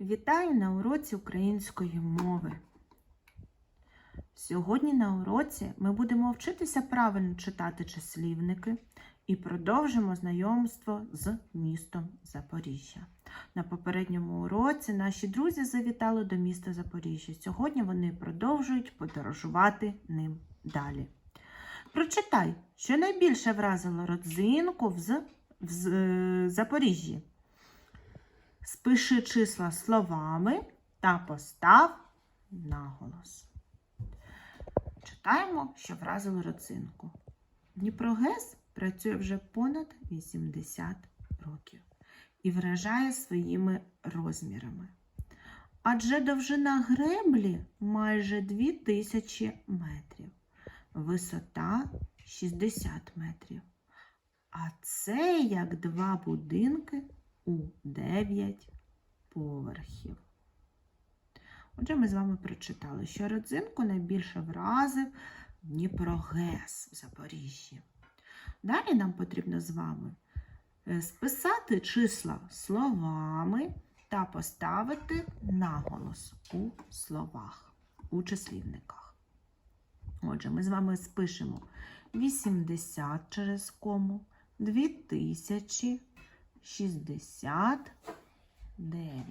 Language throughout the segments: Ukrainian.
Вітаю на уроці української мови. Сьогодні на уроці ми будемо вчитися правильно читати числівники і продовжимо знайомство з містом Запоріжжя. На попередньому уроці наші друзі завітали до міста Запоріжжя. Сьогодні вони продовжують подорожувати ним далі. Прочитай, що найбільше вразило родзинку в, З- в е, Запоріжжі. Спиши числа словами та постав наголос. Читаємо, що вразило родзинку. Дніпрогес працює вже понад 80 років і вражає своїми розмірами. Адже довжина греблі майже 2000 метрів, висота 60 метрів. А це як два будинки у 9 поверхів. Отже, ми з вами прочитали, що родзинку найбільше вразив Дніпрогес в Запоріжжі. Далі нам потрібно з вами е, списати числа словами та поставити наголос у словах, у числівниках. Отже, ми з вами спишемо 80 через кому, 2000, 69.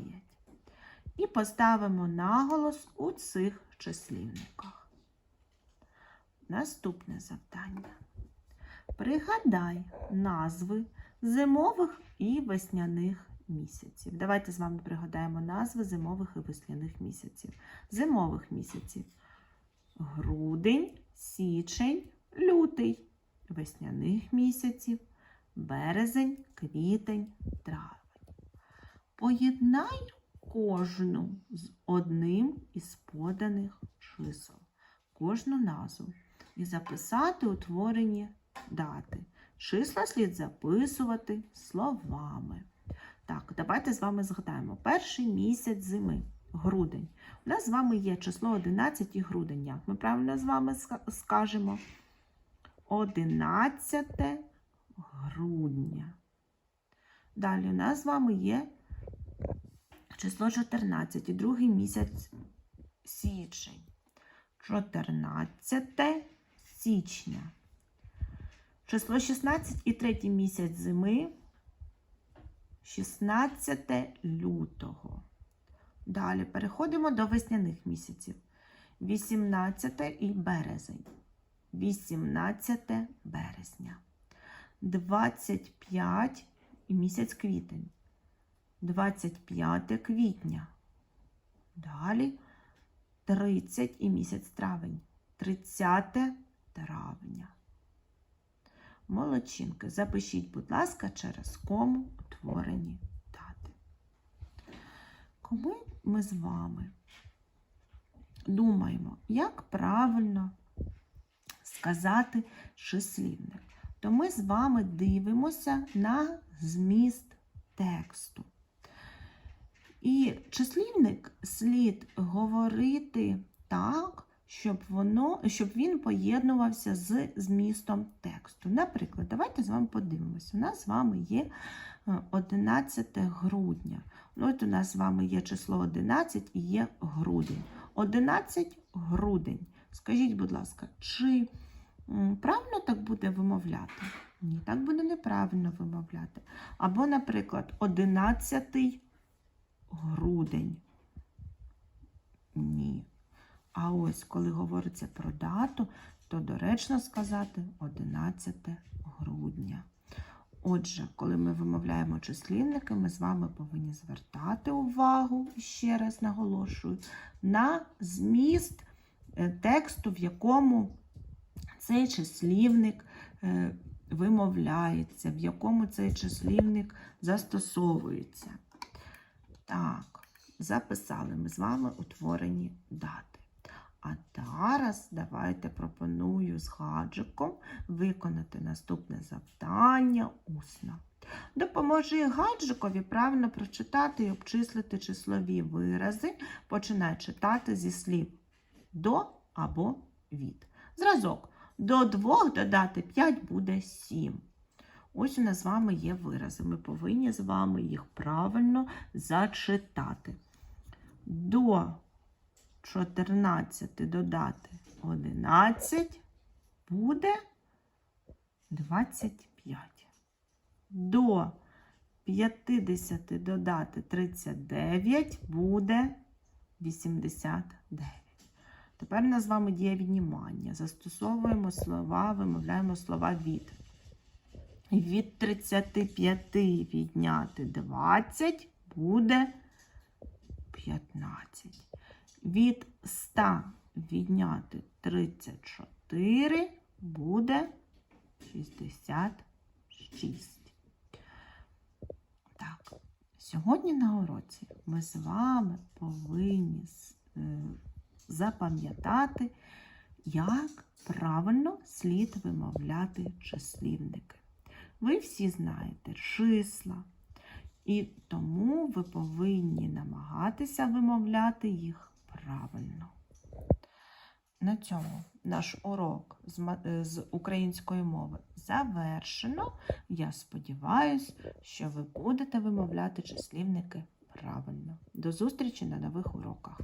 І поставимо наголос у цих числівниках. Наступне завдання. Пригадай назви зимових і весняних місяців. Давайте з вами пригадаємо назви зимових і весняних місяців. Зимових місяців. Грудень, січень, лютий. Весняних місяців. Березень, квітень, травень. Поєднай кожну з одним із поданих чисел, кожну назву і записати утворені дати. Числа слід записувати словами. Так, давайте з вами згадаємо. Перший місяць зими, грудень. У нас з вами є число 11 і грудень. Як ми правильно з вами скажемо? 11 грудня. Далі у нас з вами є число 14 і другий місяць січень. 14 січня. Число 16 і третій місяць зими. 16 лютого. Далі переходимо до весняних місяців. 18 і березень. 18 березня. 25 і місяць квітень. 25 квітня. Далі 30 і місяць травень. 30 травня. Молодчинки, запишіть, будь ласка, через кому утворені дати. Коли ми з вами думаємо, як правильно сказати числівник, то ми з вами дивимося на зміст тексту. І числівник слід говорити так, щоб, воно, щоб він поєднувався з змістом тексту. Наприклад, давайте з вами подивимося. У нас з вами є е, 11 грудня. Ну, от у нас з вами є число 11 і є грудень. 11 грудень. Скажіть, будь ласка, чи правильно так буде вимовляти? Ні, так буде неправильно вимовляти. Або, наприклад, 11 грудень. Ні. А ось коли говориться про дату, то доречно сказати 11 грудня. Отже, коли ми вимовляємо числівники, ми з вами повинні звертати увагу, ще раз наголошую, на зміст е, тексту, в якому цей числівник е, вимовляється, в якому цей числівник застосовується. Так, записали ми з вами утворені дати. А зараз давайте пропоную з гаджиком виконати наступне завдання усно. Допоможи гаджикові правильно прочитати і обчислити числові вирази, починай читати зі слів до або від. Зразок. До 2 додати 5 буде 7. Ось у нас з вами є вирази. Ми повинні з вами їх правильно зачитати. До 14 додати 11 буде 25. До 50 додати 39 буде 89. Тепер у нас з вами діє віднімання. Застосовуємо слова, вимовляємо слова від. Від 35 відняти 20 буде 15. Від 100 відняти 34 буде 66. Так, сьогодні на уроці ми з вами повинні е, запам'ятати, як правильно слід вимовляти числівники. Ви всі знаєте числа, і тому ви повинні намагатися вимовляти їх правильно. На цьому наш урок з, е, української мови завершено. Я сподіваюся, що ви будете вимовляти числівники правильно. До зустрічі на нових уроках.